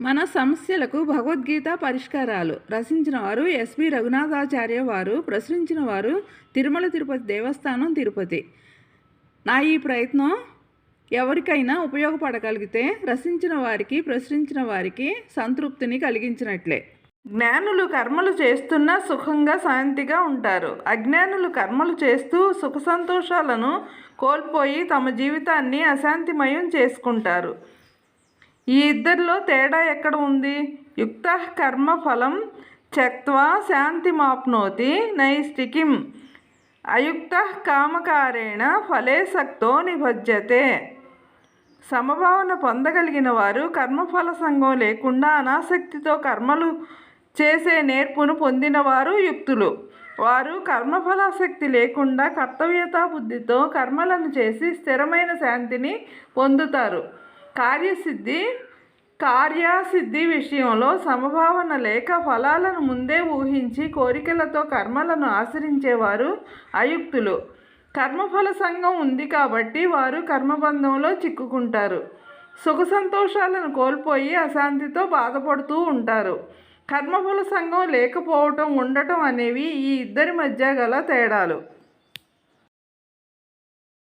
మన సమస్యలకు భగవద్గీత పరిష్కారాలు. రచించిన వారు ఎస్వి రఘునాథాచార్య వారు ప్రచురించిన వారు తిరుమల తిరుపతి దేవస్థానం తిరుపతి. నా ఈ ప్రయత్నం ఎవరికైనా ఉపయోగపడగలిగితే రచించిన వారికి ప్రచురించిన వారికి సంతృప్తిని కలిగించినట్లే. జ్ఞానులు కర్మలు చేస్తున్నా సుఖంగా శాంతిగా ఉంటారు. అజ్ఞానులు కర్మలు చేస్తూ సుఖ సంతోషాలను కోల్పోయి తమ జీవితాన్ని అశాంతిమయం చేసుకుంటారు. ఈ ఇద్దరిలో తేడా ఎక్కడ ఉంది? యుక్త కర్మ ఫలం త్యక్వా శాంతిమాప్నోతి నైష్టికిం అయుక్త కామకారేణ ఫలే సక్తో నిభజ్యతే. సమభావన పొందగలిగిన వారు కర్మఫల సంఘం లేకుండా అనాసక్తితో కర్మలు చేసే నేర్పును పొందినవారు యుక్తులు. వారు కర్మఫలాసక్తి లేకుండా కర్తవ్యతా బుద్ధితో కర్మలను చేసి స్థిరమైన శాంతిని పొందుతారు. కార్యసిద్ధి కార్యసిద్ధి విషయంలో సమభావన లేక ఫలాలను ముందే ఊహించి కోరికలతో కర్మలను ఆచరించేవారు అయుక్తులు. కర్మఫల సంఘం ఉంది కాబట్టి వారు కర్మబంధంలో చిక్కుకుంటారు. సుఖ సంతోషాలను కోల్పోయి అశాంతితో బాధపడుతూ ఉంటారు. కర్మఫల సంఘం లేకపోవటం ఉండటం అనేవి ఈ ఇద్దరి మధ్య గల తేడాలు.